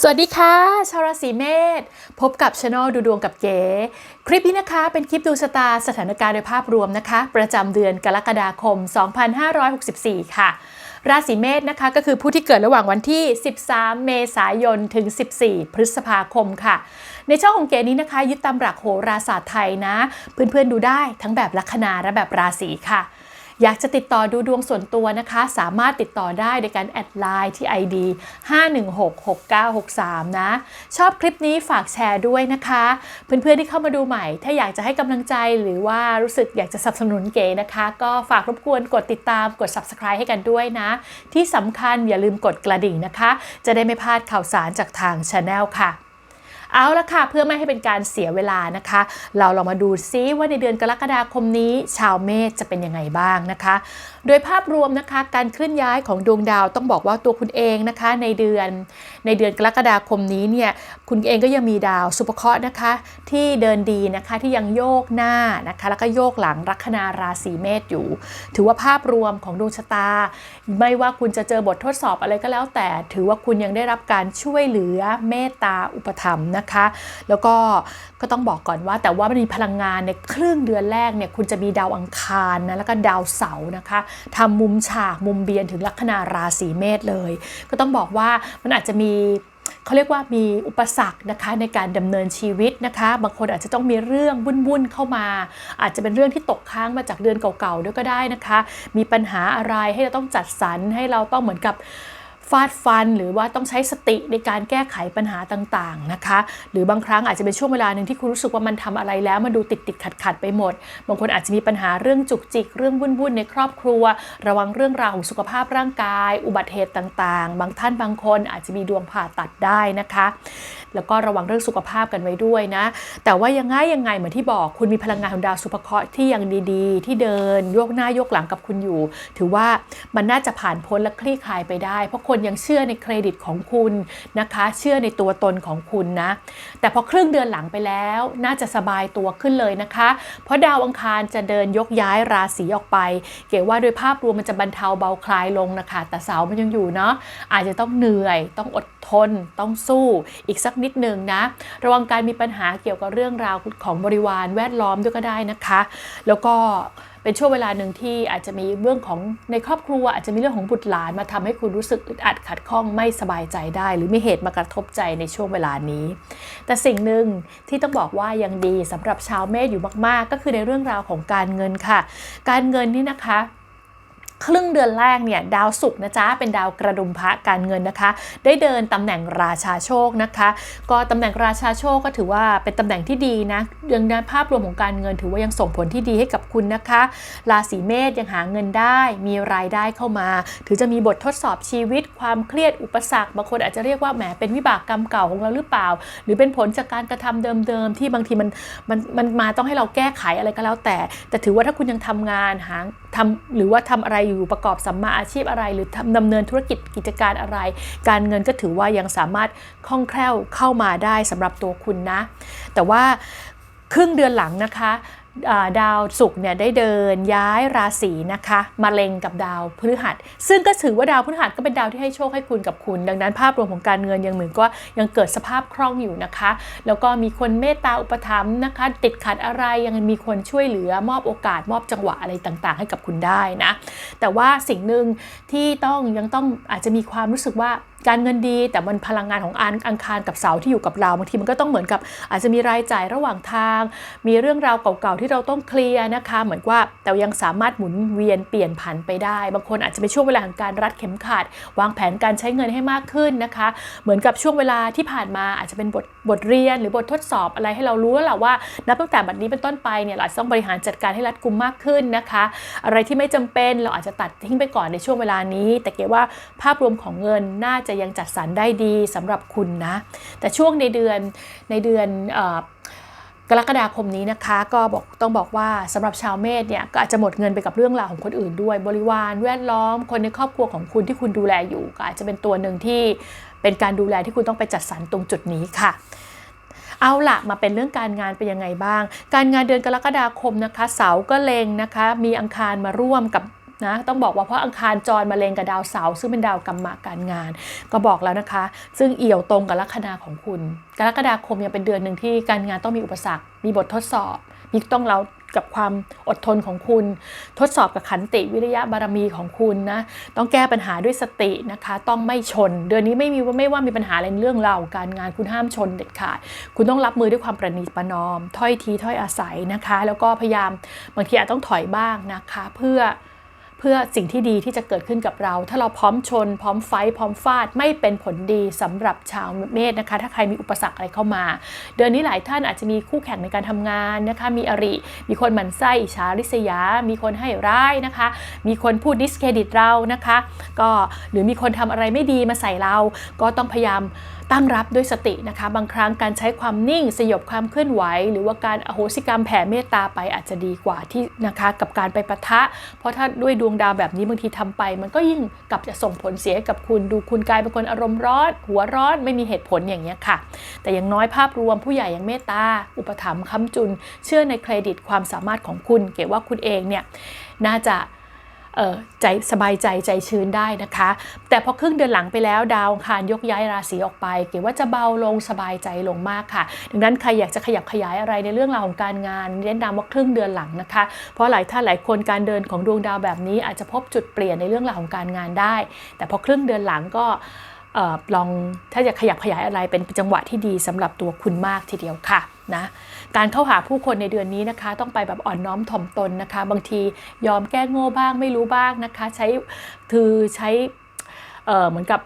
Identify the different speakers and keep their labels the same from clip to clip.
Speaker 1: สวัสดีค่ะ ชาวราศีเมษพบกับช anel ดูดวงกับเก๋ คลิปนี้นะคะเป็นคลิปดูชะตาสถานการณ์โดยภาพรวมนะคะ ประจำเดือนกรกฎาคม 2564 ค่ะ ราศีเมษนะคะก็คือผู้ที่เกิดระหว่างวันที่ 13 เมษายนถึง 14 พฤษภาคมค่ะ ในช่องของเก๋นี้นะคะ ยึดตามหลักโหราศาสตร์ไทยนะ เพื่อนๆดูได้ทั้งแบบลัคนาและแบบราศีค่ะ อยากจะติดต่อดูดวงส่วนตัวนะคะ สามารถติดต่อได้ในการแอดไลน์ที่ ID 5166963 นะ ชอบคลิปนี้ฝากแชร์ด้วยนะคะ เพื่อนๆที่เข้ามาดูใหม่ ถ้าอยากจะให้กำลังใจหรือว่ารู้สึกอยากจะสนับสนุนเก๋นะคะ ก็ฝากรบกวนกดติดตามกด subscribe ให้กันด้วยนะ ที่สำคัญอย่าลืมกดกระดิ่งนะคะ จะได้ไม่พลาดข่าวสารจากทาง Channel ค่ะ เอาละค่ะ เพื่อไม่ให้เป็นการเสียเวลานะคะ เราลองมาดูซิว่าในเดือนกรกฎาคมนี้ ชาวเมษจะเป็นยังไงบ้างนะคะ โดยภาพรวมนะคะการเคลื่อนย้ายของดวงดาวต้องบอกว่าตัวคุณเองนะคะ ในเดือนในเดือนกรกฎาคมนี้เนี่ยคุณเองก็ยังมีดาวสุภเคราะห์นะคะ ที่เดินดีนะคะที่ยังโยกหน้านะคะ แล้วก็โยกหลังลัคนาราศีเมษอยู่ ถือว่าภาพรวมของดวงชะตา ไม่ว่าคุณจะเจอบททดสอบอะไรก็แล้วแต่ ถือว่าคุณยังได้รับการช่วยเหลือเมตตาอุปถัมภ์นะคะแล้วก็ก็ต้องบอกก่อนว่าแต่ว่ามันมีพลังงานในครึ่งเดือนแรกเนี่ยคุณจะมีดาวอังคารนะแล้วก็ดาวเสาร์นะคะทำมุมฉากมุมเบียนถึงลัคนาราศีเมษเลย ก็ต้องบอกว่ามันอาจจะมีเขาเรียกว่ามีอุปสรรคนะคะในการดำเนินชีวิตนะคะ บางคนอาจจะต้องมีเรื่องวุ่นๆเข้ามา อาจจะเป็นเรื่องที่ตกค้างมาจากเดือนเก่าๆด้วยก็ได้นะคะ มีปัญหาอะไรให้เราต้องจัดสรรให้เราต้องเหมือนกับ ฟาดฟัน หรือว่าต้องใช้สติในการแก้ไขปัญหาต่างๆนะคะ หรือบางครั้งอาจจะเป็นช่วงเวลาหนึ่งที่คุณรู้สึกว่ามันทำอะไรแล้วมันดูติดติดขัดขัดไปหมด บางคนอาจจะมีปัญหาเรื่องจุกจิก เรื่องวุ่นๆในครอบครัว ระวังเรื่องราวของสุขภาพร่างกาย อุบัติเหตุต่างๆ บางท่านบางคนอาจจะมีดวงผ่าตัดได้นะคะ แล้วก็ระวังเรื่องสุขภาพกันไว้ด้วยนะ แต่ว่ายังไงยังไงเหมือนที่บอกคุณมีพลังงานของดาวสุภเคราะห์ที่ยังดีๆ ที่เดินโยกหน้าโยกหลังกับคุณอยู่ ถือว่ามันน่าจะผ่านพ้นและคลี่คลายไปได้เพราะคนยังเชื่อในเครดิตของคุณนะคะ เชื่อในตัวตนของคุณนะ แต่พอครึ่งเดือนหลังไปแล้วน่าจะสบายตัวขึ้นเลยนะคะ เพราะดาวอังคารจะเดินยกย้ายราศีออกไป เก๋ว่าโดยภาพรวมมันจะบรรเทาเบาคลายลงนะคะ แต่เสามันยังอยู่เนาะอาจจะต้องเหนื่อย ต้องอดทน ต้องสู้อีกสักนิดหนึ่งนะ ระวังการมีปัญหาเกี่ยวกับเรื่องราวของบริวารแวดล้อมด้วยก็ได้นะคะ แล้วก็ เป็นช่วงเวลาหนึ่งที่อาจจะมีเรื่องของในครอบครัวอาจจะมีเรื่องของบุตรหลานมาทำให้คุณรู้สึกอึดอัดขัดข้องไม่สบายใจได้ หรือมีเหตุมากระทบใจในช่วงเวลานี้ แต่สิ่งหนึ่งที่ต้องบอกว่ายังดีสำหรับชาวเมษอยู่มาก ๆ ก็คือในเรื่องราวของการเงินค่ะ การเงินนี่นะคะ ครึ่งเดือนแรกเนี่ยดาวศุกร์นะจ๊ะเป็นดาวกระดุมพระการเงินนะคะ ได้เดินตำแหน่งราชาโชคนะคะ ก็ตำแหน่งราชาโชคก็ถือว่าเป็นตำแหน่งที่ดีนะยังในภาพรวมของการเงินถือว่ายังส่งผลที่ดีให้กับคุณนะคะ ราศีเมษยังหาเงินได้มีรายได้เข้ามา ถือจะมีบททดสอบชีวิต ความเครียดอุปสรรคบางคนอาจจะเรียกว่าแหมเป็นวิบากกรรมเก่าของเราหรือเปล่า หรือเป็นผลจากการกระทำเดิมๆที่บางทีมันมันมันมาต้องให้เราแก้ไขอะไรก็แล้วแต่ แต่ถือว่าถ้าคุณยังทำงานหาทำหรือว่าทำอะไรอยู่ประกอบสัมมาอาชีพอะไร หรือทำดำเนินธุรกิจกิจการอะไร การเงินก็ถือว่ายังสามารถคล่องแคล่วเข้ามาได้สำหรับตัวคุณนะ แต่ว่าครึ่งเดือนหลังนะคะ ดาวศุกร์เนี่ยได้เดินย้ายราศีนะคะมาเล็งกับดาวพฤหัส ซึ่งก็ถือว่าดาวพฤหัสก็เป็นดาวที่ให้โชคให้คุณกับคุณ ดังนั้นภาพรวมของการเงินยังเหมือนก็ยังเกิดสภาพคล่องอยู่นะคะ แล้วก็มีคนเมตตาอุปถัมภ์นะคะ ติดขัดอะไรยังมีคนช่วยเหลือมอบโอกาสมอบจังหวะอะไรต่างๆ ให้กับคุณได้นะ แต่ว่าสิ่งหนึ่งที่ต้องยังต้องอาจจะมีความรู้สึกว่า การเงินดี แต่มันพลังงานของอันอังคารกับเสาที่อยู่กับเราบางทีมันก็ต้องเหมือนกับ อาจจะมีรายจ่ายระหว่างทาง มีเรื่องราวเก่าๆที่เราต้องเคลียร์นะคะ เหมือนว่าแต่ยังสามารถหมุนเวียนเปลี่ยนผันไปได้ บางคนอาจจะเป็นช่วงเวลาของการรัดเข็มขัด วางแผนการใช้เงินให้มากขึ้นนะคะ เหมือนกับช่วงเวลาที่ผ่านมาอาจจะเป็นบทบทเรียนหรือบททดสอบอะไรให้เรารู้แล้วแหละว่านับตั้งแต่บัดนี้เป็นต้นไปเนี่ยเราต้องบริหารจัดการให้รัดกุมมากขึ้นนะคะ อะไรที่ไม่จำเป็นเราอาจจะตัดทิ้งไปก่อนในช่วงเวลานี้ แต่เกว่าภาพรวมของเงินน่าจะยังจัดสรรได้ดีสำหรับคุณนะ แต่ช่วงในเดือนในเดือนกรกฎาคมนี้นะคะก็บอกต้องบอกว่าสำหรับชาวเมษเนี่ยก็อาจจะหมดเงินไปกับเรื่องราวของคนอื่นด้วย บริวารแวดล้อมคนในครอบครัวของคุณที่คุณดูแลอยู่ก็อาจจะเป็นตัวหนึ่งที่เป็นการดูแลที่คุณต้องไปจัดสรรตรงจุดนี้ค่ะ เอาละมาเป็นเรื่องการงานเป็นยังไงบ้าง การงานเดือนกรกฎาคมนะคะ เสาร์ก็เลงนะคะ มีอังคารมาร่วมกับ นะต้องบอกว่าเพราะอังคารจรมาเลงกับดาวเสาร์ซึ่งเป็นดาวกรรมะการงาน ก็บอกแล้วนะคะ ซึ่งเอี่ยวตรงกับลัคนาของคุณ กรกฎาคมยังเป็นเดือนหนึ่งที่การงานต้องมีอุปสรรค มีบททดสอบ มีต้องเรากับความอดทนของคุณ ทดสอบกับขันติวิริยะบารมีของคุณนะต้องแก้ปัญหาด้วยสตินะคะ ต้องไม่ชน เดือนนี้ไม่มีว่าไม่ว่ามีปัญหาอะไรเรื่องราการงานคุณห้ามชนเด็ดขาด คุณต้องรับมือด้วยความประนีประนอม ถ้อยทีถ้อยอาศัยนะคะ แล้วก็พยายามบางทีอาจต้องถอยบ้างนะคะ เพื่อ พื่อสิ่งที่ดีที่จะเกิดขึ้นกับเรา ถ้าเราพร้อมชน พร้อมไฟพร้อมฟาดไม่เป็นผลดีสำหรับชาวเมษนะคะ ถ้าใครมีอุปสรรคอะไรเข้ามา เดือนนี้หลายท่านอาจจะมีคู่แข่งในการทำงานนะคะ มีอริ มีคนหมั่นไส้อิจฉาริษยา มีคนให้ร้ายนะคะ มีคนพูดดิสเครดิตเรานะคะ ก็หรือมีคนทำอะไรไม่ดีมาใส่เรา ก็ต้องพยายามตั้งรับด้วยสตินะคะ บางครั้งการใช้ความนิ่งสยบความเคลื่อนไหว หรือว่าการอโหสิกรรมแผ่เมตตาไปอาจจะดีกว่าที่นะคะ กับการไปปะทะ เพราะถ้าด้วยดวงดาวแบบนี้บางทีทำไป มันก็ยิ่งกลับจะส่งผลเสียกับคุณดูคุณกลายเป็นคนอารมณ์ร้อน หัวร้อนไม่มีเหตุผลอย่างเงี้ยค่ะ แต่อย่างน้อยภาพรวมผู้ใหญ่ยังเมตตา อุปถัมภ์ค้ำจุน เชื่อในเครดิตความสามารถของคุณ เก๋ว่าคุณเองเนี่ยน่าจะ ใจสบายใจใจชื้นได้นะคะ แต่พอครึ่งเดือนหลังไปแล้วดาวคารยกย้ายราศีออกไป เก๋ว่าจะเบาลงสบายใจลงมากค่ะ ดังนั้นใครอยากจะขยับขยายอะไรในเรื่องราวของการงานแนะนำว่าครึ่งเดือนหลังนะคะ เพราะหลายท่านหลายคนการเดินของดวงดาวแบบนี้อาจจะพบจุดเปลี่ยนในเรื่องราวของการงานได้ แต่พอครึ่งเดือนหลังก็ออลองถ้าอยากขยับขยายอะไรเป็นจังหวะที่ดีสำหรับตัวคุณมากทีเดียวค่ะ นะการเข้าหาผู้คนในเดือนนี้นะคะ ต้องไปแบบอ่อนน้อมถ่อมตนนะคะ บางทียอมแก้โง่บ้างไม่รู้บ้างนะคะ ใช้คือใช้เอ่อเหมือนกับ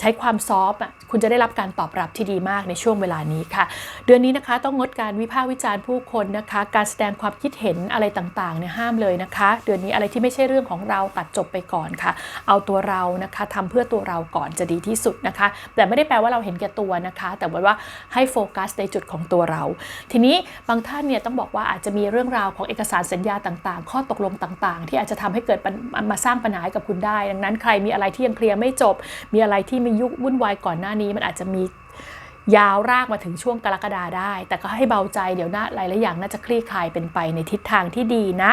Speaker 1: ใช้ความซอฟต์อะคุณจะได้รับการตอบรับที่ดีมากในช่วงเวลานี้ค่ะ เดือนนี้นะคะต้องงดการวิพากษ์วิจารณ์ผู้คนนะคะ การแสดงความคิดเห็นอะไรต่างๆเนี่ยห้ามเลยนะคะ เดือนนี้อะไรที่ไม่ใช่เรื่องของเราตัดจบไปก่อนค่ะ เอาตัวเรานะคะทำเพื่อตัวเราก่อนจะดีที่สุดนะคะ แต่ไม่ได้แปลว่าเราเห็นแก่ตัวนะคะ แต่ว่าให้โฟกัสในจุดของตัวเรา ทีนี้บางท่านเนี่ยต้องบอกว่าอาจจะมีเรื่องราวของเอกสารสัญญาต่างๆ ข้อตกลงต่างๆ ที่อาจจะทำให้เกิดมาสร้างปัญหากับคุณได้ ดังนั้นใครมีอะไรที่ยังเคลียร์ไม่จบ มีอะไรที่มียุควุ่นวายก่อนหน้านี้ มันอาจจะมียาวรากมาถึงช่วงกรกฎาได้ แต่ก็ให้เบาใจเดี๋ยวนะหลายๆอย่างน่าจะคลี่คลายเป็นไปในทิศทางที่ดีนะ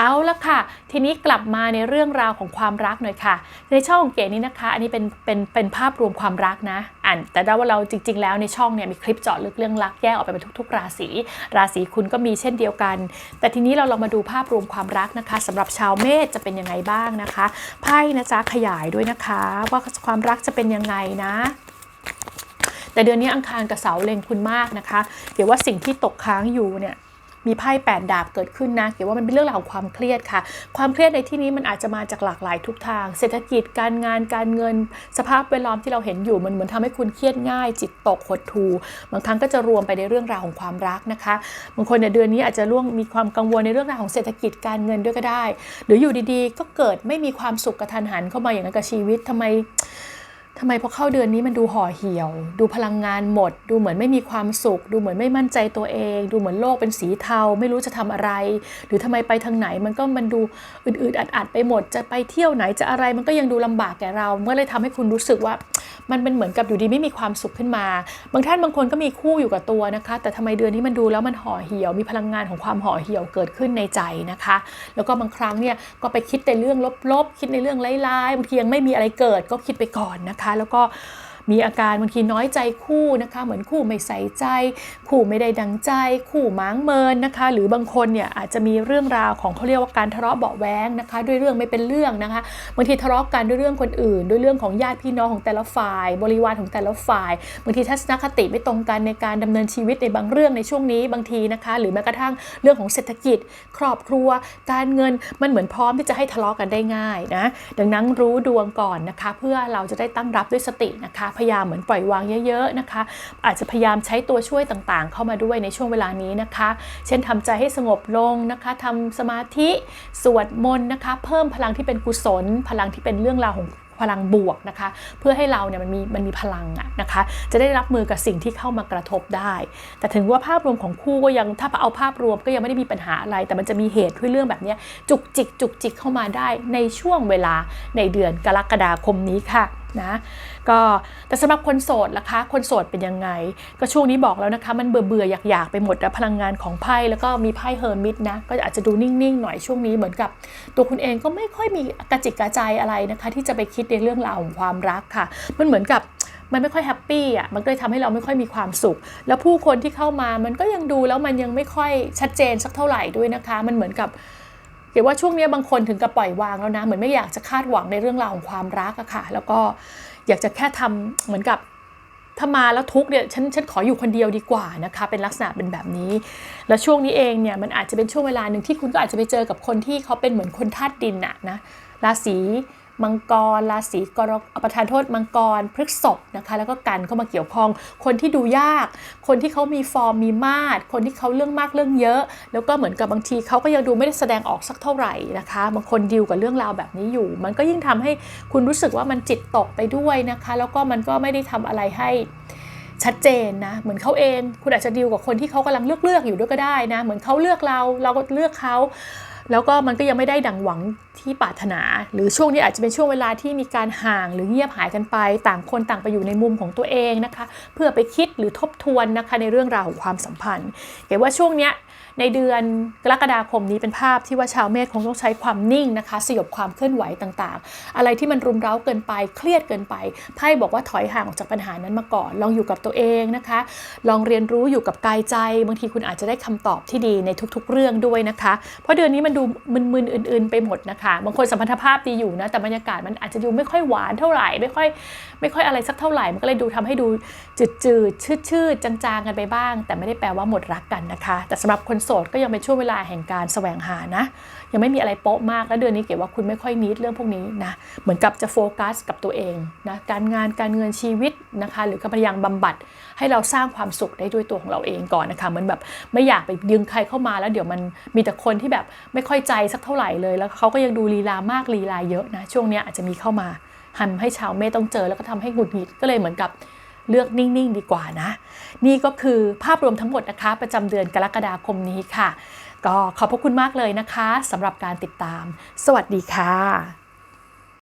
Speaker 1: เอาละค่ะ ทีนี้กลับมาในเรื่องราวของความรักหน่อยค่ะ ในช่องของเก๋นี้นะคะ อันนี้เป็นเป็นเป็นภาพรวมความรักนะอ่านแต่ด้ว่าเราจริง ๆ แล้วในช่องเนี่ยมีคลิปเจาะลึกเรื่องรักแยกออกไปเป็นทุก ๆ ราศีราศีคุณก็มีเช่นเดียวกัน แต่ทีนี้เราลองมาดูภาพรวมความรักนะคะสำหรับชาวเมษจะเป็นยังไงบ้างนะคะไพ่นะจ๊ะขยายด้วยนะคะ ว่าความรักจะเป็นยังไงนะแต่เดือนนี้อังคารกับเสาเล็งคุณมากนะคะเกี่ยวว่าสิ่งที่ตกค้างอยู่เนี่ย มีไพ่แปดดาบเกิดขึ้นนะเกี่ยวว่ามันเป็นเรื่องราวของความเครียดค่ะ ความเครียดในที่นี้มันอาจจะมาจากหลากหลายทุกทาง เศรษฐกิจการงานการเงิน สภาพแวดล้อมที่เราเห็นอยู่มันเหมือนทำให้คุณเครียดง่าย จิตตกหดหู่บางครั้งก็จะรวมไปในเรื่องราวของความรักนะคะ บางคนในเดือนนี้อาจจะร่วงมีความกังวลในเรื่องราวของเศรษฐกิจการเงินด้วยก็ได้ หรืออยู่ดีๆ ก็เกิดไม่มีความสุขกระทันหันเข้ามาอย่างนั้นกับชีวิตทำไม ทำไมพอเข้าเดือนนี้มันดูห่อเหี่ยว ดูพลังงานหมด ดูเหมือนไม่มีความสุข ดูเหมือนไม่มั่นใจตัวเอง ดูเหมือนโลกเป็นสีเทา ไม่รู้จะทำอะไร หรือทำไมไปทางไหนมันก็มันดูอืดๆอัดๆไปหมด จะไปเที่ยวไหนจะอะไรมันก็ยังดูลำบากแก่เรา เมื่อเลยทำให้คุณรู้สึกว่า มันเป็นเหมือนกับอยู่ดีไม่มีความสุขขึ้นมา บางท่านบางคนก็มีคู่อยู่กับตัวนะคะ แต่ทำไมเดือนนี้มันดูแล้วมันห่อเหี่ยว มีพลังงานของความห่อเหี่ยวเกิดขึ้นในใจนะคะ แล้วก็บางครั้งเนี่ยก็ไปคิดในเรื่องลบๆ คิดในเรื่องร้ายๆ บางทียังไม่มีอะไรเกิดก็คิดไปก่อนนะคะ แล้วก็ มีอาการบางทีน้อยใจคู่นะคะเหมือนคู่ไม่ใส่ใจ คู่ไม่ได้ดังใจ คู่หมางเมินนะคะ หรือบางคนเนี่ยอาจจะมีเรื่องราวของเขาเรียกว่าการทะเลาะเบาแวงนะคะ ด้วยเรื่องไม่เป็นเรื่องนะคะบางทีทะเลาะกันด้วยเรื่องคนอื่น ด้วยเรื่องของญาติพี่น้องของแต่ละฝ่าย บริวารของแต่ละฝ่ายบางทีทัศนคติไม่ตรงกันในการดำเนินชีวิตในบางเรื่องในช่วงนี้บางทีนะคะ หรือแม้กระทั่งเรื่องของเศรษฐกิจ ครอบครัว การเงินมันเหมือนพร้อมที่จะให้ทะเลาะกันได้ง่ายนะดังนั้นรู้ดวงก่อนนะคะ เพื่อเราจะได้ตั้งรับด้วยสตินะคะพยายามเหมือนปล่อยวางเยอะๆนะคะ อาจจะพยายามใช้ตัวช่วยต่างๆ เข้ามาด้วยในช่วงเวลานี้นะคะ เช่นทำใจให้สงบลงนะคะทำสมาธิสวดมนต์นะคะ เพิ่มพลังที่เป็นกุศล พลังที่เป็นเรื่องราวของพลังบวกนะคะ เพื่อให้เราเนี่ยมันมีมันมีพลังอะนะคะ จะได้รับมือกับสิ่งที่เข้ามากระทบได้ แต่ถึงว่าภาพรวมของคู่ก็ยังถ้าเอาภาพรวมก็ยังไม่ได้มีปัญหาอะไร แต่มันจะมีเหตุด้วยเรื่องแบบนี้จุกจิกจุกจิกเข้ามาได้ในช่วงเวลาในเดือนกรกฎาคมนี้ค่ะนะ ก็แต่สำหรับคนโสดล่ะคะคนโสดเป็นยังไง ก็ช่วงนี้บอกแล้วนะคะ มันเบื่อเบื่ออยากอยากๆไปหมดแล้วพลังงานของไพ่แล้วก็มีไพ่เฮอร์มิตนะก็อาจจะดูนิ่งๆหน่อยช่วงนี้เหมือนกับ ตัวคุณเองก็ไม่ค่อยมีกระจิกกระใจอะไรนะคะ ที่จะไปคิดในเรื่องราวของความรักค่ะ มันเหมือนกับมันไม่ค่อยแฮปปี้อะ มันก็เลยทำให้เราไม่ค่อยมีความสุข แล้วผู้คนที่เข้ามา มันก็ยังดูแล้วมันยังไม่ค่อยชัดเจนสักเท่าไหร่ด้วยนะคะ มันเหมือนกับเดี๋ยวว่าช่วงนี้บางคนถึงกับปล่อยวางแล้วนะ เหมือนไม่อยากจะคาดหวังในเรื่องราวของความรักอะค่ะ แล้วก็ อยากจะแค่ทำเหมือนกับถ้ามาแล้วทุกเนี่ยฉันฉันขออยู่คนเดียวดีกว่านะคะ เป็นลักษณะเป็นแบบนี้ แล้วช่วงนี้เองเนี่ยมันอาจจะเป็นช่วงเวลาหนึ่งที่คุณก็อาจจะไปเจอกับคนที่เขาเป็นเหมือนคนธาตุดินอะนะราศี มังกรราศีกรกประธานโทษมังกรพฤกษภนะคะแล้วก็กันเข้ามาเกี่ยวข้อง คนที่ดูยาก คนที่เขามีฟอร์มมีมาดคนที่เขาเรื่องมากเรื่องเยอะ แล้วก็เหมือนกับบางทีเขาก็ยังดูไม่ได้แสดงออกสักเท่าไหร่นะคะบางคนดิวกับเรื่องราวแบบนี้อยู่ มันก็ยิ่งทำให้คุณรู้สึกว่ามันจิตตกไปด้วยนะคะ แล้วก็มันก็ไม่ได้ทำอะไรให้ชัดเจนนะ เหมือนเขาเองคุณอาจจะดีลกับคนที่เขากำลังเลือกเลือกๆอยู่ด้วยก็ได้นะ เหมือนเขาเลือกเราเราก็เลือกเขา แล้วก็มันก็ยังไม่ได้ดังหวัง ที่ปรารถนา หรือช่วงนี้อาจจะเป็นช่วงเวลาที่มีการห่างหรือเงียบหายกันไป ต่างคนต่างไปอยู่ในมุมของตัวเองนะคะ เพื่อไปคิดหรือทบทวนนะคะในเรื่องราวของความสัมพันธ์เห็นว่าช่วงนี้ในเดือนกรกฎาคมนี้เป็นภาพที่ว่าชาวเมษคงต้องใช้ความนิ่งนะคะสยบความเคลื่อนไหวต่างๆ อะไรที่มันรุมเร้าเกินไปเครียดเกินไปไพ่บอกว่าถอยห่างออกจากปัญหานั้นมาก่อน ลองอยู่กับตัวเองนะคะ ลองเรียนรู้อยู่กับกายใจ บางทีคุณอาจจะได้คำตอบที่ดีในทุกๆ เรื่องด้วยนะคะ เพราะเดือนนี้มันดูมึนๆอื่น ๆ ไปหมดนะคะบางคนสัมพันธภาพดีอยู่นะ แต่บรรยากาศมันอาจจะดูไม่ค่อยหวานเท่าไหร่ ไม่ค่อยไม่ค่อยอะไรสักเท่าไหร่ มันก็เลยดูทำให้ดูจืดๆชืดๆจางๆกันไปบ้าง แต่ไม่ได้แปลว่าหมดรักกันนะคะ แต่สำหรับคนโสดก็ยังเป็นช่วงเวลาแห่งการแสวงหานะ ยังไม่มีอะไรโป๊ะมากแล้วเดือนนี้เก๋ว่าคุณไม่ค่อยนิดเรื่องพวกนี้นะเหมือนกับจะโฟกัสกับตัวเองนะการงานการเงินชีวิตนะคะหรือกำลังบำบัดให้เราสร้างความสุขได้ด้วยตัวของเราเองก่อนนะคะเหมือนแบบไม่อยากไปดึงใครเข้ามาแล้วเดี๋ยวมันมีแต่คนที่แบบไม่ค่อยใจสักเท่าไหร่เลย แล้วเขาก็ยังดูลีลามากลีลาเยอะนะช่วงนี้อาจจะมีเข้ามาทำให้ชาวเมต้องเจอแล้วก็ทำให้หงุดหงิดก็เลยเหมือนกับเลือกนิ่ง ๆ ดีกว่านะ นี่ก็คือภาพรวมทั้งหมดนะคะ ประจำเดือนกรกฎาคมนี้ค่ะ ก็ขอบพระคุณมากเลยนะคะสำหรับการติดตาม สวัสดีค่ะ